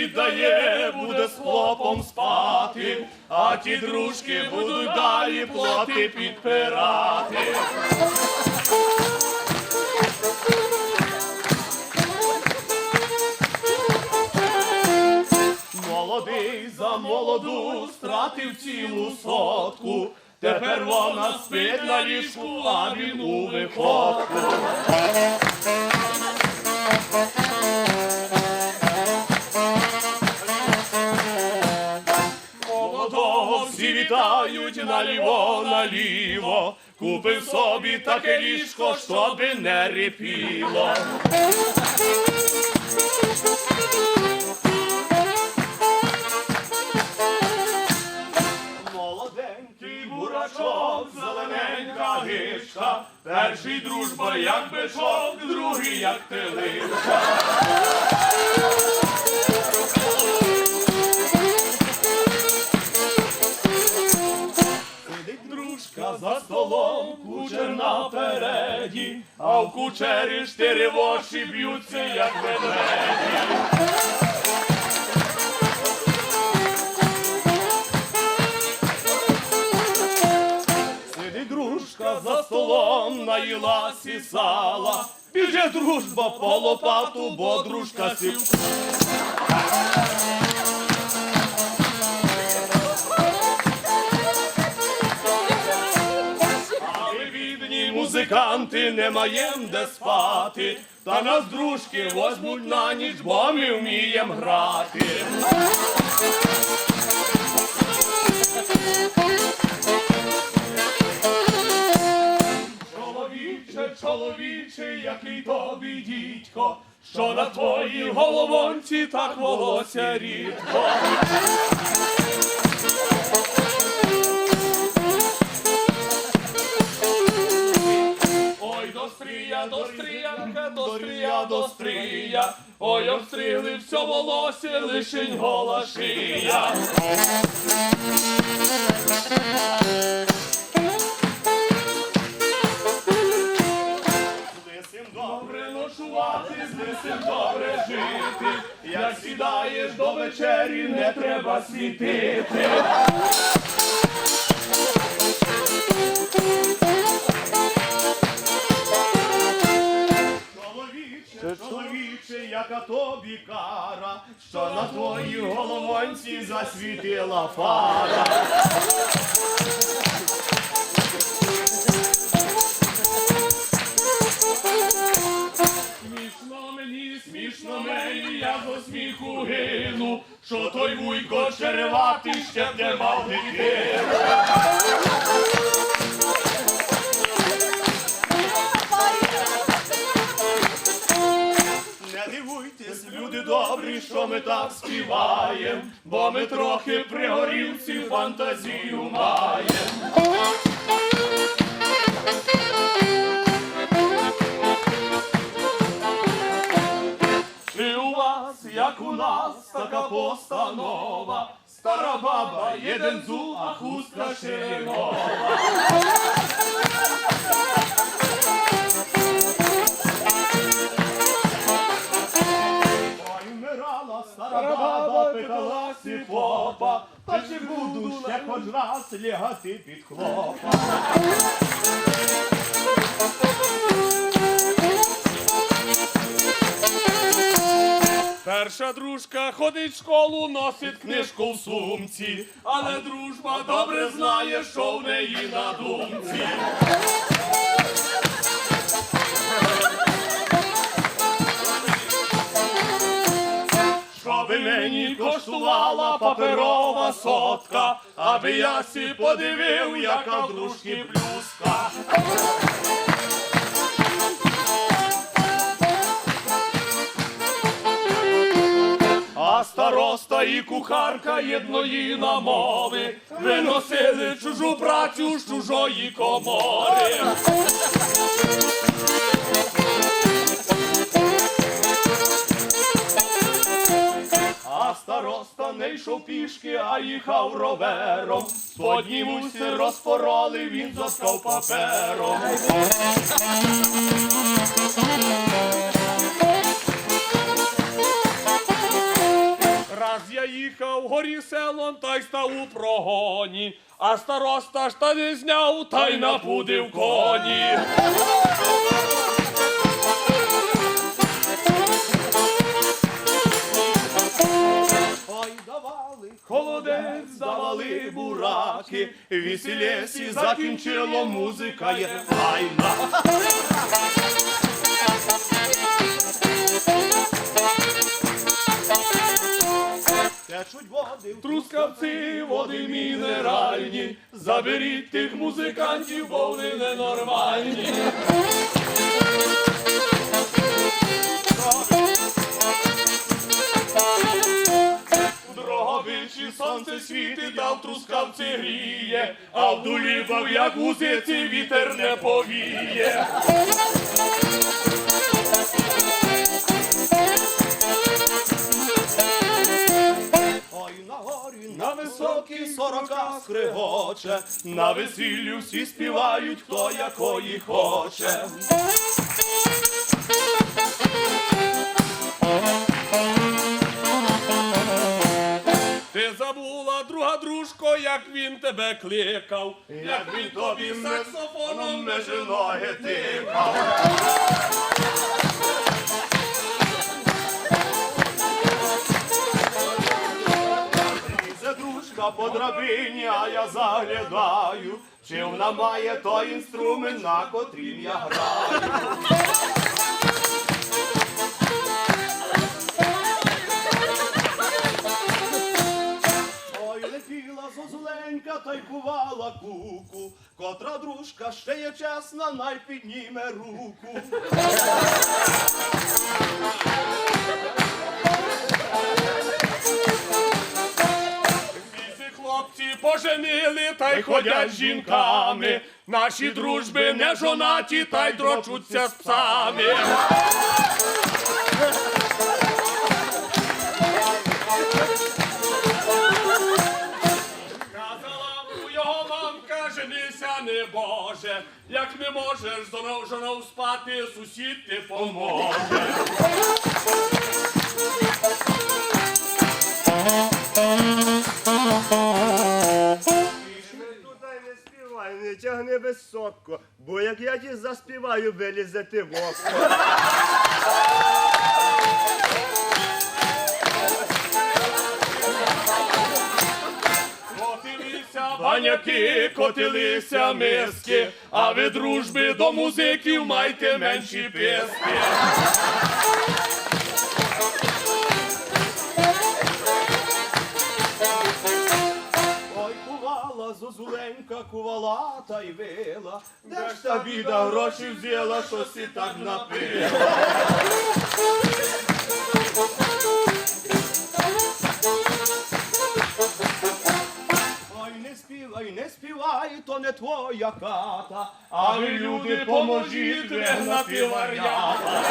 віддає, буде з хлопом спати, а ті дружки будуть далі плоти підпирати. Молодий за молоду стратив цілу сотку. Тепер вона спить на ліжку, а він у виходку. Вітають наліво, наліво. Купив собі таке ліжко, щоби не репіло. Молоденький бурачок, зелененька гишка, перший дружба, як бичок, другий як теличка. За столом, кучер напереді, а в кучері штири воші б'ються, як ведмеді. Сидить дружка за столом, наїлась сала. Біже дружба по лопату, бо дружка сів. Музиканти не маєм де спати. Та нас дружки возьмуть на ніч, бо ми вмієм грати. Чоловіче, чоловіче, який тобі дідько, що на твоїй головонці так волосся рідко. Достріянка, дострія, дострія. Ой, обстріли все волосся, лишень гола шия. Добре ночувати, з лисим добре жити. Як сідаєш до вечері, не треба світити. Тобі кара, що на твоїй головонці засвітила фара. Смішно мені, смішно мені, я до сміху гину, що той вуйко череватий ще не мав дитину. Добрі, що ми так співаємо, бо ми трохи пригорівці фантазію маємо. Чи у вас, як у нас, така постанова? Стара баба, єден зуб, а хустка ширинова. Ой, попа, та чи буду ще хоч раз лягати під хлопа. Перша дружка ходить в школу, носить книжку в сумці, але дружба добре знає, що в неї на думці. Щоби мені коштувала паперова сотка, аби я сі подивив, яка в дружки плюска. А староста і кухарка єдної намови виносили чужу працю з чужої комори. А староста не йшов пішки, а їхав ровером. Сподні муси розпороли, він заскав папером. Раз я їхав горі селом, та й став у прогоні, а староста штани зняв, та й напудив коні. Холодець давали бураки, весілєсі закінчило музика є файна. течуть води Трускавці, води мінеральні, заберіть тих музикантів, бо вони ненормальні. Сонце світить, а в трускавці гріє, а в дулібав, як гузиці, вітер не повіє. На високій сорока скригоче, На весіллю всі співають, хто якої хоче. Друга дружко, як він тебе кликав, як він тобі саксофоном межи ноги тикав. Лізе дружка по драбині, а я заглядаю, чи вона має той інструмент, на котрім я граю. Котра дружка ще є чесна, най підніме руку. Всі хлопці поженили та й ходять з жінками. Наші дружби не жонаті та й дрочуться з псами. Боже. Як не можеш з жонов, жонов спати, сусід ти поможе. Туди не співай, не тягни високо, бо як я ті заспіваю, вилізе ти в око. Баняки, котилися миски, а ви дружби до музиків майте менші писки. Ой, кувала, зозуленька, кувала та й вила. Де ж та біда гроші взяла, щось і так напила. Не співай, не співає, то не твоя хата. А ви, люди, поможіть не вар'ята.